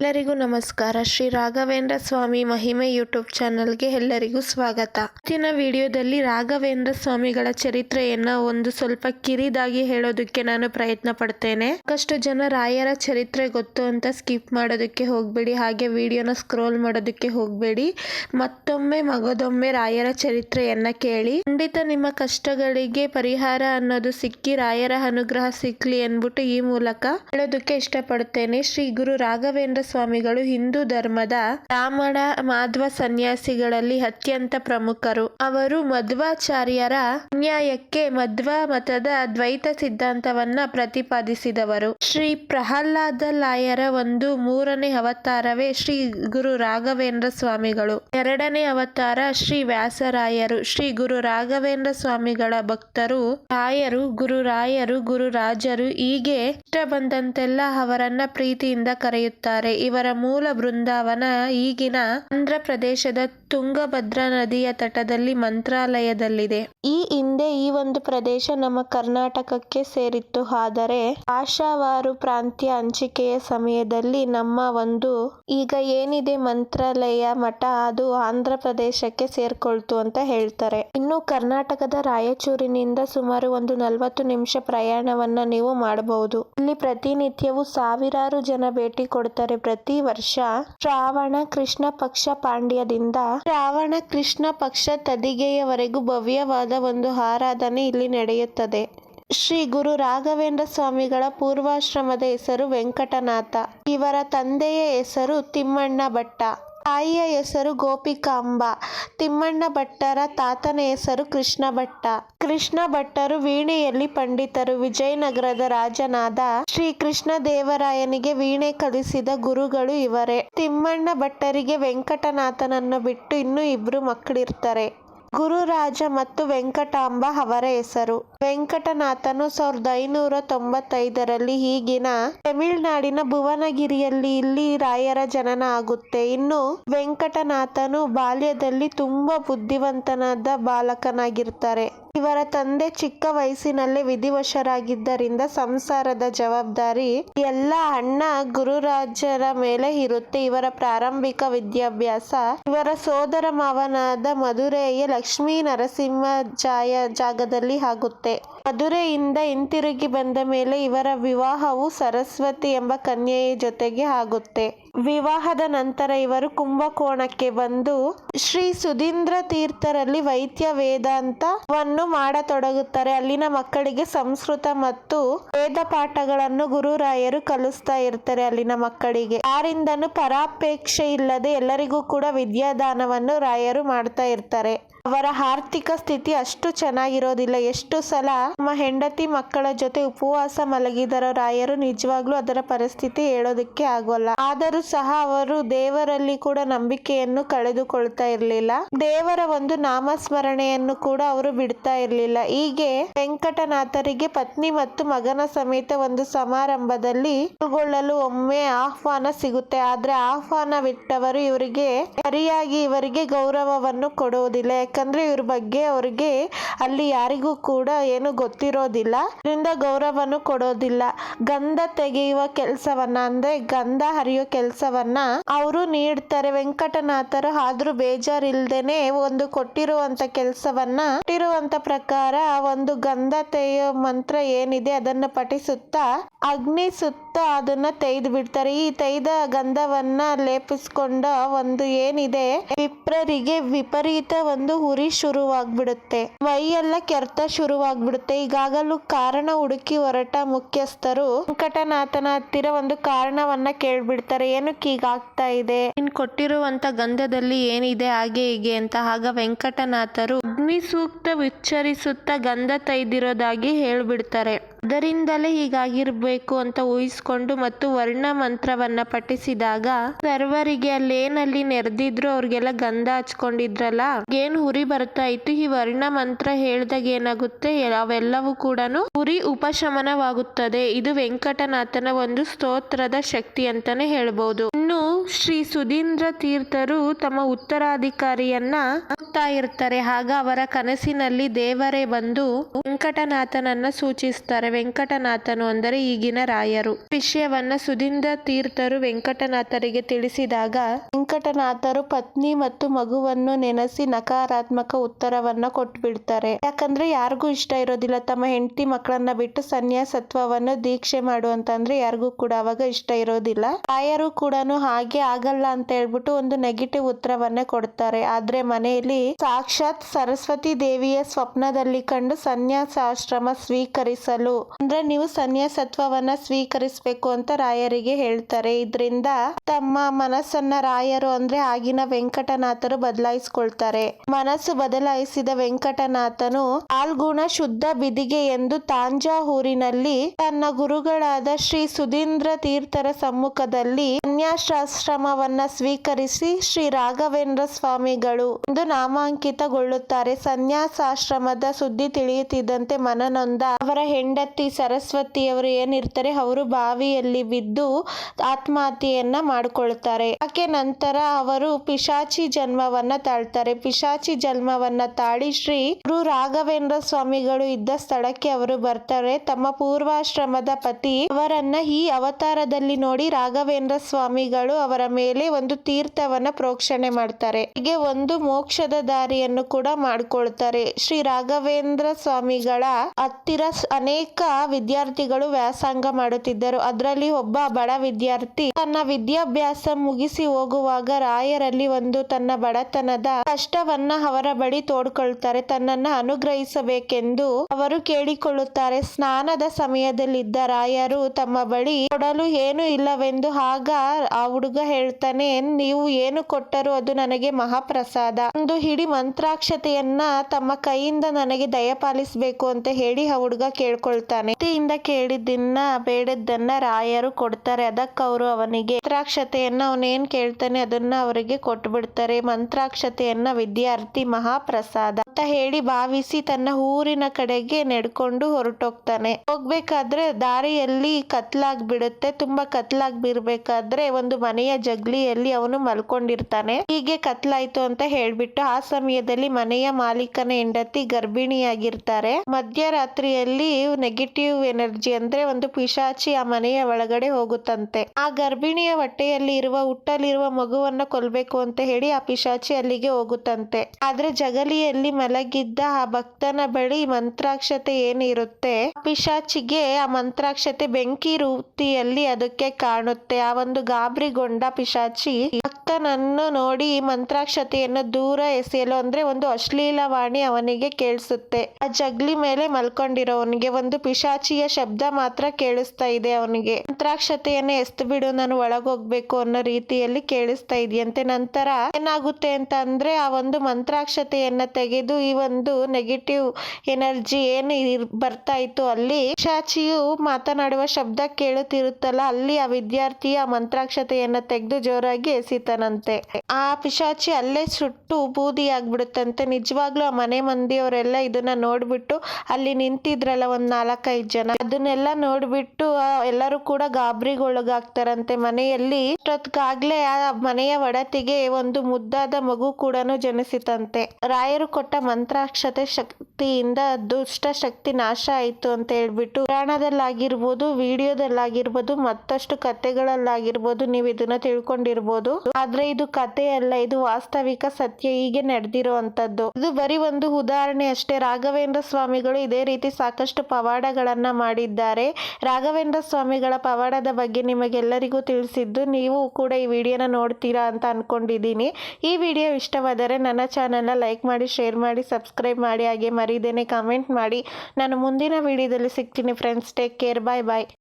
ಎಲ್ಲರಿಗೂ ನಮಸ್ಕಾರ. ಶ್ರೀ ರಾಘವೇಂದ್ರ ಸ್ವಾಮಿ ಮಹಿಮೆ ಯೂಟ್ಯೂಬ್ ಚಾನಲ್ಗೆ ಎಲ್ಲರಿಗೂ ಸ್ವಾಗತ. ಇತ್ತಿನ ವಿಡಿಯೋದಲ್ಲಿ ರಾಘವೇಂದ್ರ ಸ್ವಾಮಿಗಳ ಚರಿತ್ರೆಯನ್ನ ಒಂದು ಸ್ವಲ್ಪ ಕಿರಿದಾಗಿ ಹೇಳೋದಕ್ಕೆ ನಾನು ಪ್ರಯತ್ನ ಪಡ್ತೇನೆ. ಸಾಕಷ್ಟು ಜನ ರಾಯರ ಚರಿತ್ರೆ ಗೊತ್ತು ಅಂತ ಸ್ಕಿಪ್ ಮಾಡೋದಕ್ಕೆ ಹೋಗ್ಬೇಡಿ, ಹಾಗೆ ವಿಡಿಯೋನ ಸ್ಕ್ರೋಲ್ ಮಾಡೋದಕ್ಕೆ ಹೋಗ್ಬೇಡಿ. ಮತ್ತೊಮ್ಮೆ ಮಗದೊಮ್ಮೆ ರಾಯರ ಚರಿತ್ರೆಯನ್ನ ಕೇಳಿ. ಖಂಡಿತ ನಿಮ್ಮ ಕಷ್ಟಗಳಿಗೆ ಪರಿಹಾರ ಅನ್ನೋದು ಸಿಕ್ಕಿ ರಾಯರ ಅನುಗ್ರಹ ಸಿಕ್ಲಿ ಅಂದ್ಬಿಟ್ಟು ಈ ಮೂಲಕ ಹೇಳೋದಕ್ಕೆ ಇಷ್ಟಪಡ್ತೇನೆ. ಶ್ರೀ ಗುರು ರಾಘವೇಂದ್ರ ಸ್ವಾಮಿಗಳು ಹಿಂದೂ ಧರ್ಮದ ಬ್ರಾಹ್ಮಣ ಮಾಧ್ವ ಸನ್ಯಾಸಿಗಳಲ್ಲಿ ಅತ್ಯಂತ ಪ್ರಮುಖರು. ಅವರು ಮಧ್ವಾಚಾರ್ಯರ ಅನ್ಯಾಯಕ್ಕೆ ಮಧ್ವ ಮತದ ದ್ವೈತ ಸಿದ್ಧಾಂತವನ್ನ ಪ್ರತಿಪಾದಿಸಿದವರು. ಶ್ರೀ ಪ್ರಹ್ಲಾದ ಲಾಯರ ಒಂದು ಮೂರನೇ ಅವತಾರವೇ ಶ್ರೀ ಗುರು ರಾಘವೇಂದ್ರ ಸ್ವಾಮಿಗಳು. ಎರಡನೇ ಅವತಾರ ಶ್ರೀ ವ್ಯಾಸರಾಯರು. ಶ್ರೀ ಗುರು ರಾಘವೇಂದ್ರ ಸ್ವಾಮಿಗಳ ಭಕ್ತರು, ರಾಯರು, ಗುರು ರಾಯರು, ಗುರು ರಾಜರು ಹೀಗೆ ಇಷ್ಟ ಬಂದಂತೆಲ್ಲ ಅವರನ್ನ ಪ್ರೀತಿಯಿಂದ ಕರೆಯುತ್ತಾರೆ. ಇವರ ಮೂಲ ಬೃಂದಾವನ ಈಗಿನ ಆಂಧ್ರ ಪ್ರದೇಶದ ತುಂಗಭದ್ರಾ ನದಿಯ ತಟದಲ್ಲಿ ಮಂತ್ರಾಲಯದಲ್ಲಿದೆ. ಈ ಹಿಂದೆ ಈ ಒಂದು ಪ್ರದೇಶ ನಮ್ಮ ಕರ್ನಾಟಕಕ್ಕೆ ಸೇರಿತ್ತು. ಆದರೆ ಆಶಾವಾರು ಪ್ರಾಂತ್ಯ ಹಂಚಿಕೆಯ ಸಮಯದಲ್ಲಿ ನಮ್ಮ ಒಂದು ಈಗ ಏನಿದೆ ಮಂತ್ರಾಲಯ ಮಠ ಅದು ಆಂಧ್ರ ಪ್ರದೇಶಕ್ಕೆ ಸೇರ್ಕೊಳ್ತು ಅಂತ ಹೇಳ್ತಾರೆ. ಇನ್ನು ಕರ್ನಾಟಕದ ರಾಯಚೂರಿನಿಂದ ಸುಮಾರು ಒಂದು ನಲವತ್ತು ನಿಮಿಷ ಪ್ರಯಾಣವನ್ನ ನೀವು ಮಾಡಬಹುದು. ಇಲ್ಲಿ ಪ್ರತಿನಿತ್ಯವೂ ಸಾವಿರಾರು ಜನ ಭೇಟಿ ಕೊಡ್ತಾರೆ. ಪ್ರತಿ ವರ್ಷ ಶ್ರಾವಣ ಕೃಷ್ಣ ಪಕ್ಷ ಪಾಂಡ್ಯದಿಂದ ಶ್ರಾವಣ ಕೃಷ್ಣ ಪಕ್ಷ ತದಿಗೆಯವರೆಗೂ ಭವ್ಯವಾದ ಒಂದು ಆರಾಧನೆ ಇಲ್ಲಿ ನಡೆಯುತ್ತದೆ. ಶ್ರೀ ಗುರು ರಾಘವೇಂದ್ರ ಸ್ವಾಮಿಗಳ ಪೂರ್ವಾಶ್ರಮದ ಹೆಸರು ವೆಂಕಟನಾಥ. ಇವರ ತಂದೆಯ ಹೆಸರು ತಿಮ್ಮಣ್ಣ ಭಟ್ಟ ತಾಯಿಯ ಹೆಸರು ಗೋಪಿಕಾಂಬ, ತಿಮ್ಮಣ್ಣ ಭಟ್ಟರ ತಾತನ ಹೆಸರು ಕೃಷ್ಣ ಭಟ್ಟ ಕೃಷ್ಣ ಭಟ್ಟರು ವೀಣೆಯಲ್ಲಿ ಪಂಡಿತರು. ವಿಜಯನಗರದ ರಾಜನಾದ ಶ್ರೀ ಕೃಷ್ಣ ದೇವರಾಯನಿಗೆ ವೀಣೆ ಕಲಿಸಿದ ಗುರುಗಳು ಇವರೇ. ತಿಮ್ಮಣ್ಣ ಭಟ್ಟರಿಗೆ ವೆಂಕಟನಾಥನನ್ನು ಬಿಟ್ಟು ಇನ್ನೂ ಇಬ್ರು ಮಕ್ಕಳಿರ್ತಾರೆ. ಗುರುರಾಜ ಮತ್ತು ವೆಂಕಟಾಂಬ ಅವರ ಹೆಸರು. ವೆಂಕಟನಾಥನು ಸಾವಿರದ ಐನೂರ ತೊಂಬತ್ತೈದರಲ್ಲಿ ಈಗಿನ ತಮಿಳುನಾಡಿನ ಭುವನಗಿರಿಯಲ್ಲಿ ಇಲ್ಲಿ ರಾಯರ ಜನನ ಆಗುತ್ತೆ. ಇನ್ನು ವೆಂಕಟನಾಥನು ಬಾಲ್ಯದಲ್ಲಿ ತುಂಬಾ ಬುದ್ಧಿವಂತನಾದ ಬಾಲಕನಾಗಿರ್ತಾರೆ. ಇವರ ತಂದೆ ಚಿಕ್ಕ ವಯಸ್ಸಿನಲ್ಲೇ ವಿಧಿವಶರಾಗಿದ್ದರಿಂದ ಸಂಸಾರದ ಜವಾಬ್ದಾರಿ ಎಲ್ಲ ಅಣ್ಣ ಗುರುರಾಜರ ಮೇಲೆ ಇರುತ್ತೆ. ಇವರ ಪ್ರಾರಂಭಿಕ ವಿದ್ಯಾಭ್ಯಾಸ ಇವರ ಸೋದರ ಮಾವನಾದ ಮಧುರೆಯ ಲಕ್ಷ್ಮೀ ನರಸಿಂಹ ಜಾಯ ಜಾಗದಲ್ಲಿ ಆಗುತ್ತೆ. ಮಧುರೆಯಿಂದ ಹಿಂತಿರುಗಿ ಬಂದ ಮೇಲೆ ಇವರ ವಿವಾಹವು ಸರಸ್ವತಿ ಎಂಬ ಕನ್ಯೆಯ ಜೊತೆಗೆ ಆಗುತ್ತೆ. ವಿವಾಹದ ನಂತರ ಇವರು ಕುಂಭಕೋಣಕ್ಕೆ ಬಂದು ಶ್ರೀ ಸುಧೀಂದ್ರ ತೀರ್ಥರಲ್ಲಿ ವೈದ್ಯ ವೇದಾಂತವನ್ನು ಮಾಡತೊಡಗುತ್ತಾರೆ. ಅಲ್ಲಿನ ಮಕ್ಕಳಿಗೆ ಸಂಸ್ಕೃತ ಮತ್ತು ವೇದ ಪಾಠಗಳನ್ನು ಗುರುರಾಯರು ಕಲಿಸ್ತಾ ಇರ್ತಾರೆ ಅಲ್ಲಿನ ಮಕ್ಕಳಿಗೆ. ಯಾರಿಂದನೂ ಪರಾಪೇಕ್ಷೆ ಇಲ್ಲದೆ ಎಲ್ಲರಿಗೂ ಕೂಡ ವಿದ್ಯಾದಾನವನ್ನು ರಾಯರು ಮಾಡ್ತಾ ಇರ್ತಾರೆ. ಅವರ ಆರ್ಥಿಕ ಸ್ಥಿತಿ ಅಷ್ಟು ಚೆನ್ನಾಗಿರೋದಿಲ್ಲ. ಎಷ್ಟು ಸಲ ನಮ್ಮ ಹೆಂಡತಿ ಮಕ್ಕಳ ಜೊತೆ ಉಪವಾಸ ಮಲಗಿದರೋ ರಾಯರು ನಿಜವಾಗ್ಲೂ ಅದರ ಪರಿಸ್ಥಿತಿ ಹೇಳೋದಕ್ಕೆ ಆಗೋಲ್ಲ. ಆದರೂ ಸಹ ಅವರು ದೇವರಲ್ಲಿ ಕೂಡ ನಂಬಿಕೆಯನ್ನು ಕಳೆದುಕೊಳ್ತಾ ಇರಲಿಲ್ಲ. ದೇವರ ಒಂದು ನಾಮಸ್ಮರಣೆಯನ್ನು ಕೂಡ ಅವರು ಬಿಡ್ತಾ ಇರಲಿಲ್ಲ. ಹೀಗೆ ವೆಂಕಟನಾಥರಿಗೆ ಪತ್ನಿ ಮತ್ತು ಮಗನ ಸಮೇತ ಒಂದು ಸಮಾರಂಭದಲ್ಲಿ ಪಾಲ್ಗೊಳ್ಳಲು ಒಮ್ಮೆ ಆಹ್ವಾನ ಸಿಗುತ್ತೆ. ಆದ್ರೆ ಆಹ್ವಾನವಿಟ್ಟವರು ಇವರಿಗೆ ಸರಿಯಾಗಿ ಇವರಿಗೆ ಗೌರವವನ್ನು ಕೊಡುವುದಿಲ್ಲ. ಯಾಕಂದ್ರೆ ಇವ್ರ ಬಗ್ಗೆ ಅವ್ರಿಗೆ ಅಲ್ಲಿ ಯಾರಿಗೂ ಕೂಡ ಏನು ಗೊತ್ತಿರೋದಿಲ್ಲ. ಇದರಿಂದ ಗೌರವನು ಕೊಡೋದಿಲ್ಲ. ಗಂಧ ತೆಗೆಯುವ ಕೆಲಸವನ್ನ, ಅಂದ್ರೆ ಗಂಧ ಹರಿಯೋ ಕೆಲಸವನ್ನ ಅವರು ನೀಡ್ತಾರೆ. ವೆಂಕಟನಾಥರು ಆದ್ರೂ ಬೇಜಾರಿಲ್ದೇನೆ ಒಂದು ಕೊಟ್ಟಿರುವಂತ ಕೆಲಸವನ್ನ, ಕೊಟ್ಟಿರುವಂತ ಪ್ರಕಾರ ಒಂದು ಗಂಧ ತೆಗೆಯೋ ಮಂತ್ರ ಏನಿದೆ ಅದನ್ನ ಪಠಿಸುತ್ತಾ, ಅಗ್ನಿ ಸುತ್ತ ಅದನ್ನ ತೆಗೆದು ಬಿಡ್ತಾರೆ. ಈ ತೆಗೆದ ಗಂಧವನ್ನ ಲೇಪಿಸ್ಕೊಂಡ ಒಂದು ಏನಿದೆ, ವಿಪ್ರರಿಗೆ ವಿಪರೀತ ಒಂದು ಉರಿ ಶುರುವಾಗ್ಬಿಡುತ್ತೆ. ಮೈಯೆಲ್ಲ ಕೆರೆತ ಶುರುವಾಗ್ಬಿಡುತ್ತೆ. ಈಗಾಗಲೂ ಕಾರಣ ಹುಡುಕಿ ಹೊರಟ ಮುಖ್ಯಸ್ಥರು ವೆಂಕಟನಾಥನ ಹತ್ತಿರ ಒಂದು ಕಾರಣವನ್ನ ಕೇಳ್ಬಿಡ್ತಾರೆ. ಏನಕ್ಕೆ ಹೀಗಾಗ್ತಾ ಇದೆ? ಇನ್ ಕೊಟ್ಟಿರುವಂತ ಗಂಧದಲ್ಲಿ ಏನಿದೆ, ಹಾಗೆ ಹೀಗೆ ಅಂತ ಆಗ ವೆಂಕಟನಾಥರು ಅಗ್ನಿ ಸೂಕ್ತ ಉಚ್ಚರಿಸುತ್ತಾ ಗಂಧ ತೈದಿರೋದಾಗಿ ಹೇಳ್ಬಿಡ್ತಾರೆ. ಅದರಿಂದಲೇ ಹೀಗಾಗಿರ್ಬೇಕು ಅಂತ ಊಹಿಸ್ಕೊಂಡು ಮತ್ತು ವರ್ಣ ಮಂತ್ರವನ್ನ ಪಠಿಸಿದಾಗ ಸರ್ವರಿಗೆ ಅಲ್ಲೇನಲ್ಲಿ ನೆರೆದಿದ್ರು ಅವ್ರಿಗೆಲ್ಲ ಗಂಧ ಹಚ್ಕೊಂಡಿದ್ರಲ್ಲ ಏನ್ ಹುರಿ ಬರ್ತಾ ಇತ್ತು. ಈ ವರ್ಣ ಮಂತ್ರ ಹೇಳ್ದಾಗ ಏನಾಗುತ್ತೆ? ಅವೆಲ್ಲವೂ ಕೂಡ ಹುರಿ ಉಪಶಮನವಾಗುತ್ತದೆ. ಇದು ವೆಂಕಟನಾಥನ ಒಂದು ಸ್ತೋತ್ರದ ಶಕ್ತಿ ಅಂತಾನೆ ಹೇಳ್ಬಹುದು ಇನ್ನು ಶ್ರೀ ಸುಧೀಂದ್ರ ತೀರ್ಥರು ತಮ್ಮ ಉತ್ತರಾಧಿಕಾರಿಯನ್ನ ಹೋಗ್ತಾ ಇರ್ತಾರೆ. ಆಗ ಅವರ ಕನಸಿನಲ್ಲಿ ದೇವರೇ ಬಂದು ವೆಂಕಟನಾಥನನ್ನ ಸೂಚಿಸ್ತಾರೆ. ಹೇಳ್ತಾರೆ ವೆಂಕಟನಾಥನು ಅಂದರೆ ಈಗಿನ ರಾಯರು. ವಿಷಯವನ್ನ ಸುಧೀಂದ ತೀರ್ಥರು ವೆಂಕಟನಾಥರಿಗೆ ತಿಳಿಸಿದಾಗ, ವೆಂಕಟನಾಥರು ಪತ್ನಿ ಮತ್ತು ಮಗುವನ್ನು ನೆನೆಸಿ ನಕಾರಾತ್ಮಕ ಉತ್ತರವನ್ನ ಕೊಟ್ಬಿಡ್ತಾರೆ. ಯಾಕಂದ್ರೆ ಯಾರಿಗೂ ಇಷ್ಟ ಇರೋದಿಲ್ಲ. ತಮ್ಮ ಹೆಂಡತಿ ಮಕ್ಕಳನ್ನ ಬಿಟ್ಟು ಸನ್ಯಾಸತ್ವವನ್ನು ದೀಕ್ಷೆ ಮಾಡು ಅಂತಂದ್ರೆ ಯಾರಿಗೂ ಕೂಡ ಅವಾಗ ಇಷ್ಟ ಇರೋದಿಲ್ಲ. ರಾಯರು ಕೂಡ ಹಾಗೆ ಆಗಲ್ಲ ಅಂತ ಹೇಳ್ಬಿಟ್ಟು ಒಂದು ನೆಗೆಟಿವ್ ಉತ್ತರವನ್ನೇ ಕೊಡ್ತಾರೆ. ಆದ್ರೆ ಮನೆಯಲ್ಲಿ ಸಾಕ್ಷಾತ್ ಸರಸ್ವತಿ ದೇವಿಯ ಸ್ವಪ್ನದಲ್ಲಿ ಕಂಡು ಸನ್ಯಾಸಾಶ್ರಮ ಸ್ವೀಕರಿಸಲು ಅಂದ್ರೆ ನೀವು ಸನ್ಯಾಸತ್ವವನ್ನ ಸ್ವೀಕರಿಸಬೇಕು ಅಂತ ರಾಯರಿಗೆ ಹೇಳ್ತಾರೆ. ಇದರಿಂದ ತಮ್ಮ ಮನಸ್ಸನ್ನ ರಾಯರು ಅಂದ್ರೆ ಆಗಿನ ವೆಂಕಟನಾಥರು ಬದಲಾಯಿಸ್ಕೊಳ್ತಾರೆ. ಮನಸ್ಸು ಬದಲಾಯಿಸಿದ ವೆಂಕಟನಾಥನು ಆಲ್ಗುಣ ಶುದ್ಧ ಬಿದಿಗೆ ಎಂದು ತಾಂಜಾವೂರಿನಲ್ಲಿ ತನ್ನ ಗುರುಗಳಾದ ಶ್ರೀ ಸುಧೀಂದ್ರ ತೀರ್ಥರ ಸಮ್ಮುಖದಲ್ಲಿ ಸನ್ಯಾಸಾಶ್ರಮವನ್ನ ಸ್ವೀಕರಿಸಿ ಶ್ರೀ ರಾಘವೇಂದ್ರ ಸ್ವಾಮಿಗಳು ಎಂದು ನಾಮಾಂಕಿತಗೊಳ್ಳುತ್ತಾರೆ. ಸನ್ಯಾಸಾಶ್ರಮದ ಸುದ್ದಿ ತಿಳಿಯುತ್ತಿದ್ದಂತೆ ಮನನೊಂದ ಅವರ ಹೆಂಡತಿ ಸರಸ್ವತಿಯವರು ಏನಿರ್ತಾರೆ ಅವರು ಬಾವಿಯಲ್ಲಿ ಬಿದ್ದು ಆತ್ಮಹತ್ಯೆಯನ್ನ ಮಾಡಿಕೊಳ್ತಾರೆ. ಆಕೆ ನಂತರ ಅವರು ಪಿಶಾಚಿ ಜನ್ಮವನ್ನ ತಾಳ್ತಾರೆ. ಪಿಶಾಚಿ ಜನ್ಮವನ್ನ ತಾಳಿ ಶ್ರೀ ಗುರು ರಾಘವೇಂದ್ರ ಸ್ವಾಮಿಗಳು ಇದ್ದ ಸ್ಥಳಕ್ಕೆ ಅವರು ಬರ್ತಾರೆ. ತಮ್ಮ ಪೂರ್ವಾಶ್ರಮದ ಪತಿ ಅವರನ್ನ ಈ ಅವತಾರದಲ್ಲಿ ನೋಡಿ ರಾಘವೇಂದ್ರ ಸ್ವಾಮಿಗಳು ಅವರ ಮೇಲೆ ಒಂದು ತೀರ್ಥವನ್ನ ಪ್ರೋಕ್ಷಣೆ ಮಾಡ್ತಾರೆ. ಹೀಗೆ ಒಂದು ಮೋಕ್ಷದ ದಾರಿಯನ್ನು ಕೂಡ ಮಾಡ್ಕೊಳ್ತಾರೆ. ಶ್ರೀ ರಾಘವೇಂದ್ರ ಸ್ವಾಮಿಗಳ ಹತ್ತಿರ ಸ್- ಅನೇಕ ವಿದ್ಯಾರ್ಥಿಗಳು ವ್ಯಾಸಂಗ ಮಾಡುತ್ತಿದ್ದರು. ಅದರಲ್ಲಿ ಒಬ್ಬ ಬಡ ವಿದ್ಯಾರ್ಥಿ ತನ್ನ ವಿದ್ಯಾಭ್ಯಾಸ ಮುಗಿಸಿ ಹೋಗುವಾಗ ರಾಯರಲ್ಲಿ ಒಂದು ತನ್ನ ಬಡತನದ ಕಷ್ಟವನ್ನ ಅವರ ಬಳಿ ತೋಡ್ಕೊಳ್ತಾರೆ. ತನ್ನನ್ನ ಅನುಗ್ರಹಿಸಬೇಕೆಂದು ಅವರು ಕೇಳಿಕೊಳ್ಳುತ್ತಾರೆ. ಸ್ನಾನದ ಸಮಯದಲ್ಲಿದ್ದ ರಾಯರು ತಮ್ಮ ಬಳಿ ಕೊಡಲು ಏನು ಇಲ್ಲವೆಂದು ಆಗ ಆ ಹುಡುಗ ಹೇಳ್ತಾನೆ, ನೀವು ಏನು ಕೊಟ್ಟರು ಅದು ನನಗೆ ಮಹಾಪ್ರಸಾದ. ಒಂದು ಹಿಡಿ ಮಂತ್ರಾಕ್ಷತೆಯನ್ನ ತಮ್ಮ ಕೈಯಿಂದ ನನಗೆ ದಯಪಾಲಿಸಬೇಕು ಅಂತ ಹೇಳಿ ಆ ಹುಡುಗ ಕೇಳ್ಕೊಳ್ತಾನೆ. ಭಕ್ತಿಯಿಂದ ಕೇಳಿದ್ದನ್ನ, ಬೇಡದ್ದನ್ನ ರಾಯರು ಕೊಡ್ತಾರೆ. ಅದಕ್ಕೆ ಅವರು ಅವನಿಗೆ ಮಂತ್ರಾಕ್ಷತೆಯನ್ನ ಅವನೇನ್ ಕೇಳ್ತಾನೆ ಅದನ್ನ ಅವರಿಗೆ ಕೊಟ್ಬಿಡ್ತಾರೆ. ಮಂತ್ರಾಕ್ಷತೆಯನ್ನ ವಿದ್ಯಾರ್ಥಿ ಮಹಾಪ್ರಸಾದ ಅಂತ ಹೇಳಿ ಭಾವಿಸಿ ತನ್ನ ಊರಿನ ಕಡೆಗೆ ನಡ್ಕೊಂಡು ಹೊರಟೋಗ್ತಾನೆ. ಹೋಗ್ಬೇಕಾದ್ರೆ ದಾರಿಯಲ್ಲಿ ಕತ್ಲಾಗ್ಬಿಡುತ್ತೆ. ತುಂಬಾ ಕತ್ಲಾಗ್ಬಿರ್ಬೇಕಾದ್ರೆ ಒಂದು ಮನೆಯ ಜಗ್ಲಿಯಲ್ಲಿ ಅವನು ಮಲ್ಕೊಂಡಿರ್ತಾನೆ. ಹೀಗೆ ಕತ್ಲಾಯ್ತು ಅಂತ ಹೇಳ್ಬಿಟ್ಟು ಆ ಸಮಯದಲ್ಲಿ ಮನೆಯ ಮಾಲೀಕನ ಹೆಂಡತಿ ಗರ್ಭಿಣಿಯಾಗಿರ್ತಾರೆ. ಮಧ್ಯರಾತ್ರಿಯಲ್ಲಿ ನೆಗೆಟಿವ್ ಎನರ್ಜಿ ಅಂದ್ರೆ ಒಂದು ಪಿಶಾಚಿ ಆ ಮನೆಯ ಒಳಗಡೆ ಹೋಗುತ್ತಂತೆ. ಆ ಗರ್ಭಿಣಿಯ ಹೊಟ್ಟೆಯಲ್ಲಿ ಇರುವ ಹುಟ್ಟಲಿರುವ ಮಗುವನ್ನ ಕೊಲ್ಬೇಕು ಅಂತ ಹೇಳಿ ಆ ಪಿಶಾಚಿ ಅಲ್ಲಿಗೆ ಹೋಗುತ್ತಂತೆ. ಆದ್ರೆ ಜಗಲಿಯಲ್ಲಿ ಮಲಗಿದ್ದ ಆ ಭಕ್ತನ ಬಳಿ ಮಂತ್ರಾಕ್ಷತೆ ಏನಿರುತ್ತೆ ಪಿಶಾಚಿಗೆ ಆ ಮಂತ್ರಾಕ್ಷತೆ ಬೆಂಕಿ ರೂಪಿಯಲ್ಲಿ ಅದಕ್ಕೆ ಕಾಣುತ್ತೆ. ಆ ಒಂದು ಗಾಬರಿಗೊಂಡ ಪಿಶಾಚಿ ಭಕ್ತನನ್ನು ನೋಡಿ ಮಂತ್ರಾಕ್ಷತೆಯನ್ನು ದೂರ ಎಸೆಯಲು ಅಂದ್ರೆ ಒಂದು ಅಶ್ಲೀಲವಾಣಿ ಅವನಿಗೆ ಕೇಳಿಸುತ್ತೆ. ಆ ಜಗ್ಲಿ ಮೇಲೆ ಮಲ್ಕೊಂಡಿರೋವನಿಗೆ ಒಂದು ಪಿಶಾಚಿಯ ಶಬ್ದ ಮಾತ್ರ ಕೇಳಿಸ್ತಾ ಇದೆ ಅವನಿಗೆ. ಮಂತ್ರಾಕ್ಷತೆಯನ್ನು ಎಸ್ತು ಬಿಡು, ನಾನು ಒಳಗೋಗ್ಬೇಕು ಅನ್ನೋ ರೀತಿಯಲ್ಲಿ ಕೇಳಿಸ್ತಾ ಇದೆಯಂತೆ. ನಂತರ ಏನಾಗುತ್ತೆ ಅಂತ ಅಂದ್ರೆ ಆ ಒಂದು ಮಂತ್ರಾಕ್ಷತೆಯನ್ನ ತೆಗೆದು ಈ ಒಂದು ನೆಗೆಟಿವ್ ಎನರ್ಜಿ ಏನು ಬರ್ತಾ ಇತ್ತು ಅಲ್ಲಿ ಪಿಶಾಚಿಯು ಮಾತನಾಡುವ ಶಬ್ದ ಕೇಳುತ್ತಿರುತ್ತಲ್ಲ, ಅಲ್ಲಿ ಆ ವಿದ್ಯಾರ್ಥಿ ಆ ಮಂತ್ರಾಕ್ಷತೆಯನ್ನ ತೆಗೆದು ಜೋರಾಗಿ ಎಸಿತಾನಂತೆ ಆ ಪಿಶಾಚಿ ಅಲ್ಲೇ ಸುಟ್ಟು ಬೂದಿ ಆಗ್ಬಿಡುತ್ತಂತೆ. ನಿಜವಾಗ್ಲೂ ಆ ಮನೆ ಮಂದಿಯವರೆಲ್ಲ ಇದನ್ನ ನೋಡ್ಬಿಟ್ಟು ಅಲ್ಲಿ ನಿಂತಿದ್ರಲ್ಲ ಒಂದ್ ನಾಲ್ಕೈದು ಜನ. ಅದನ್ನೆಲ್ಲ ನೋಡ್ಬಿಟ್ಟು ಎಲ್ಲರೂ ಕೂಡ ಗಾಬರಿಗೊಳಗಾಗ್ತಾರಂತೆ. ಮನೆಯಲ್ಲಿ ಇಷ್ಟೊತ್ಗಾಗ್ಲೇ ಆ ಮನೆಯ ಒಡತಿಗೆ ಒಂದು ಮುದ್ದಾದ ಮಗು ಕೂಡ ಜನಿಸಿತಂತೆ. ರಾಯರು ಕೊಟ್ಟ ಮಂತ್ರಾಕ್ಷತೆ ಶಕ್ತಿಯಿಂದ ದುಷ್ಟ ಶಕ್ತಿ ನಾಶ ಆಯ್ತು ಅಂತ ಹೇಳ್ಬಿಟ್ಟು, ಪುರಾಣದಲ್ಲಾಗಿರ್ಬೋದು, ವಿಡಿಯೋದಲ್ಲಾಗಿರ್ಬೋದು, ಮತ್ತಷ್ಟು ಕಥೆಗಳಲ್ಲಾಗಿರ್ಬೋದು, ನೀವು ಇದನ್ನ ತಿಳ್ಕೊಂಡಿರ್ಬೋದು. ಆದ್ರೆ ಇದು ಕತೆ ಅಲ್ಲ, ಇದು ವಾಸ್ತವಿಕ ಸತ್ಯ ಹೀಗೆ ನಡೆದಿರುವಂತದ್ದು ಇದು ಬರೀ ಒಂದು ಉದಾಹರಣೆ ಅಷ್ಟೇ. ರಾಘವೇಂದ್ರ ಸ್ವಾಮಿಗಳು ಇದೇ ರೀತಿ ಸಾಕಷ್ಟು ಪವಾಡಗಳನ್ನ ಮಾಡಿದ್ದಾರೆ. ರಾಘವೇಂದ್ರ ಸ್ವಾಮಿಗಳ ಪವಾಡದ ಬಗ್ಗೆ ನಿಮಗೆಲ್ಲರಿಗೂ ತಿಳಿಸಿದ್ದು ನೀವು ಕೂಡ ಈ ವಿಡಿಯೋನ ನೋಡ್ತೀರಾ ಅಂತ ಅನ್ಕೊಂಡಿದ್ದೀನಿ. ಈ ವಿಡಿಯೋ ಇಷ್ಟವಾದರೆ ನನ್ನ ಚಾನಲ್ನ ಲೈಕ್ ಮಾಡಿ, ಶೇರ್ ಮಾಡಿ, ಸಬ್ಸ್ಕ್ರೈಬ್ ಮಾಡಿ, ಹಾಗೆ ಮರಿದೇನೆ ಕಮೆಂಟ್ ಮಾಡಿ. ನಾನು ಮುಂದಿನ ವಿಡಿಯೋದಲ್ಲಿ ಸಿಗ್ತೀನಿ friends take care bye bye